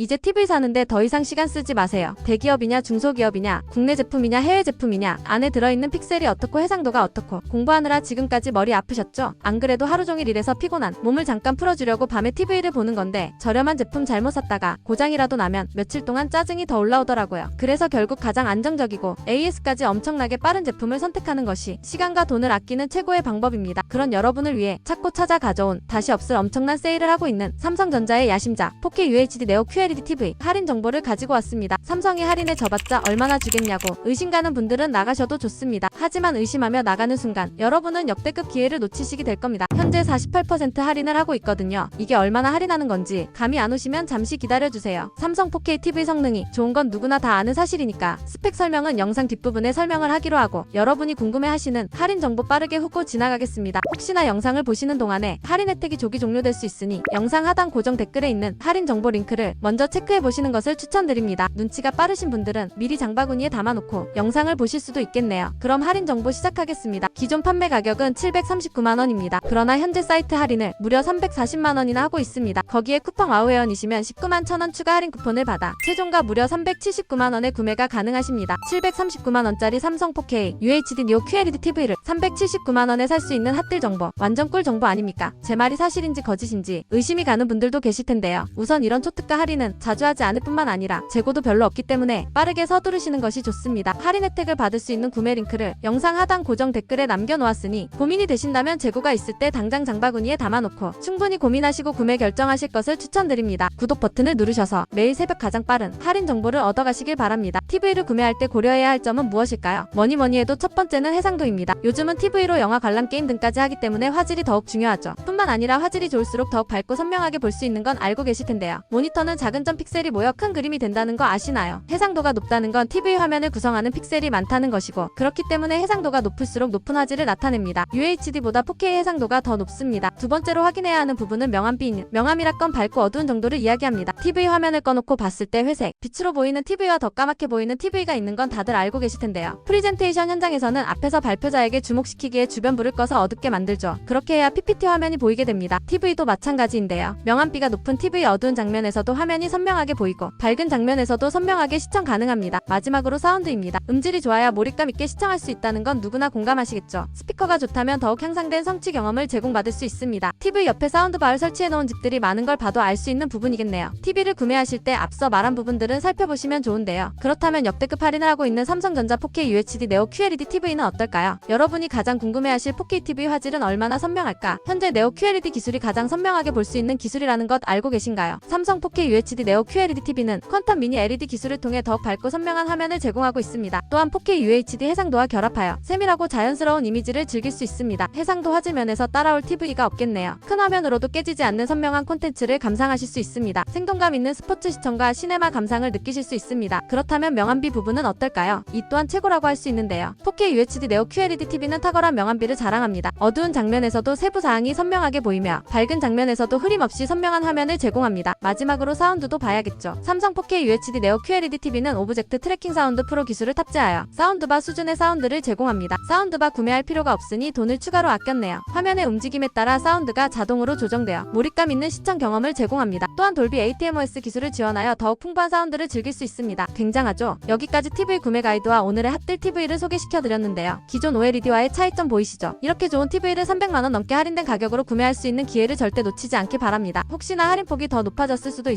이제 TV 사는데 더 이상 시간 쓰지 마세요. 대기업이냐 중소기업이냐 국내 제품이냐 해외 제품이냐 안에 들어있는 픽셀이 어떻고 해상도가 어떻고 공부하느라 지금까지 머리 아프셨죠? 안 그래도 하루 종일 일해서 피곤한 몸을 잠깐 풀어주려고 밤에 TV를 보는 건데 저렴한 제품 잘못 샀다가 고장이라도 나면 며칠 동안 짜증이 더 올라오더라고요. 그래서 결국 가장 안정적이고 AS까지 엄청나게 빠른 제품을 선택하는 것이 시간과 돈을 아끼는 최고의 방법입니다. 그런 여러분을 위해 찾고 찾아 가져온 다시 없을 엄청난 세일을 하고 있는 삼성전자의 야심작 4K UHD 네오 QLED TV 할인 정보를 가지고 왔습니다. 삼성이 할인에 져봤자 얼마나 주겠냐고 의심 가는 분들은 나가셔도 좋습니다. 하지만 의심하며 나가는 순간 여러분은 역대급 기회를 놓치시게 될 겁니다. 현재 48% 할인을 하고 있거든요. 이게 얼마나 할인하는 건지 감이 안 오시면 잠시 기다려주세요. 삼성 4K TV 성능이 좋은 건 누구나 다 아는 사실이니까 스펙 설명은 영상 뒷부분에 설명을 하기로 하고 여러분이 궁금해하시는 할인 정보 빠르게 후고 지나가겠습니다. 혹시나 영상을 보시는 동안에 할인 혜택이 조기 종료될 수 있으니 영상 하단 고정 댓글에 있는 할인 정보 링크를 먼저 체크해 보시는 것을 추천드립니다. 눈치가 빠르신 분들은 미리 장바구니에 담아놓고 영상을 보실 수도 있겠네요. 그럼 할인 정보 시작하겠습니다. 기존 판매 가격은 739만 원입니다. 그러나 현재 사이트 할인을 무려 340만 원이나 하고 있습니다. 거기에 쿠팡 와우회원이시면 19만 1천원 추가 할인 쿠폰을 받아 최종가 무려 379만 원에 구매가 가능하십니다. 739만 원짜리 삼성 4K UHD Neo QLED TV를 379만 원에 살 수 있는 핫딜 정보 완전 꿀 정보 아닙니까? 제 말이 사실인지 거짓인지 의심이 가는 분들도 계실 텐데요. 우선 이런 초특가 할인 은 자주 하지 않을 뿐만 아니라 재고도 별로 없기 때문에 빠르게 서두르시는 것이 좋습니다. 할인 혜택을 받을 수 있는 구매 링크를 영상 하단 고정 댓글에 남겨놓았으니 고민이 되신다면 재고가 있을 때 당장 장바구니에 담아놓고 충분히 고민하시고 구매 결정하실 것을 추천드립니다. 구독 버튼을 누르셔서 매일 새벽 가장 빠른 할인 정보를 얻어가시길 바랍니다. TV를 구매할 때 고려해야 할 점은 무엇일까요? 뭐니 뭐니 해도 첫 번째는 해상도입니다. 요즘은 TV로 영화 관람 게임 등까지 하기 때문에 화질이 더욱 중요하죠. 뿐만 아니라 화질이 좋을수록 더욱 밝고 선명하게 볼 수 있는 건 알고 계실 텐데요. 모니터는 작은 점 픽셀이 모여 큰 그림이 된다는 거 아시나요? 해상도가 높다는 건 TV 화면을 구성하는 픽셀이 많다는 것이고 그렇기 때문에 해상도가 높을수록 높은 화질을 나타냅니다. UHD보다 4K 해상도가 더 높습니다. 두 번째로 확인해야 하는 부분은 명암비 명암이라 건 밝고 어두운 정도를 이야기합니다. TV 화면을 꺼놓고 봤을 때 회색, 빛으로 보이는 TV와 더 까맣게 보이는 TV가 있는 건 다들 알고 계실 텐데요. 프리젠테이션 현장에서는 앞에서 발표자에게 주목시키기에 주변불을 꺼서 어둡게 만들죠. 그렇게 해야 PPT 화면이 보이게 됩니다. TV도 마찬가지인데요. 명암비가 높은 TV 어두운 장면에서도 화면이 선명하게 보이고 밝은 장면에서도 선명하게 시청 가능합니다. 마지막으로 사운드입니다. 음질이 좋아야 몰입감 있게 시청할 수 있다는 건 누구나 공감하시겠죠. 스피커가 좋다면 더욱 향상된 성취 경험을 제공받을 수 있습니다. TV 옆에 사운드바를 설치해 놓은 집들이 많은 걸 봐도 알 수 있는 부분이겠네요. TV를 구매하실 때 앞서 말한 부분들은 살펴보시면 좋은데요. 그렇다면 역대급 할인을 하고 있는 삼성전자 4K UHD 네오 QLED TV는 어떨까요? 여러분이 가장 궁금해하실 4K TV 화질은 얼마나 선명할까? 현재 네오 QLED 기술이 가장 선명하게 볼 수 있는 기술이라는 것 알고 계신가요? 삼성 4K UHD 네오 QLED TV는 퀀텀 미니 LED 기술을 통해 더욱 밝고 선명한 화면을 제공하고 있습니다. 또한 4K UHD 해상도와 결합하여 세밀하고 자연스러운 이미지를 즐길 수 있습니다. 해상도 화질 면에서 따라올 TV가 없겠네요. 큰 화면으로도 깨지지 않는 선명한 콘텐츠를 감상하실 수 있습니다. 생동감 있는 스포츠 시청과 시네마 감상을 느끼실 수 있습니다. 그렇다면 명암비 부분은 어떨까요? 이 또한 최고라고 할 수 있는데요. 4K UHD 네오 QLED TV는 탁월한 명암비를 자랑합니다. 어두운 장면에서도 세부 사항이 선명하게 보이며 밝은 장면에서도 흐림 없이 선명한 화면을 제공합니다. 마지막으로 사운드 도 봐야겠죠. 삼성 4K UHD 네오 QLED TV는 오브젝트 트래킹 사운드 프로 기술을 탑재하여 사운드바 수준의 사운드를 제공합니다. 사운드바 구매할 필요가 없으니 돈을 추가로 아꼈네요. 화면의 움직임에 따라 사운드가 자동으로 조정되어 몰입감 있는 시청 경험을 제공합니다. 또한 돌비 ATMOS 기술을 지원하여 더욱 풍부한 사운드를 즐길 수 있습니다. 굉장하죠? 여기까지 TV 구매 가이드와 오늘의 핫딜 TV를 소개시켜드렸는데요. 기존 OLED와의 차이점 보이시죠? 이렇게 좋은 TV를 300만원 넘게 할인된 가격으로 구매할 수 있는 기회를 절대 놓치지 않길 바랍니다. 혹시나 할인폭이 더 높아졌을 수도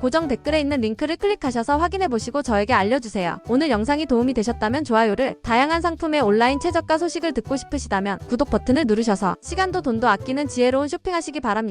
고정 댓글에 있는 링크를 클릭하셔서 확인해 보시고 저에게 알려주세요. 오늘 영상이 도움이 되셨다면 좋아요를 다양한 상품의 온라인 최저가 소식을 듣고 싶으시다면 구독 버튼을 누르셔서 시간도 돈도 아끼는 지혜로운 쇼핑하시기 바랍니다.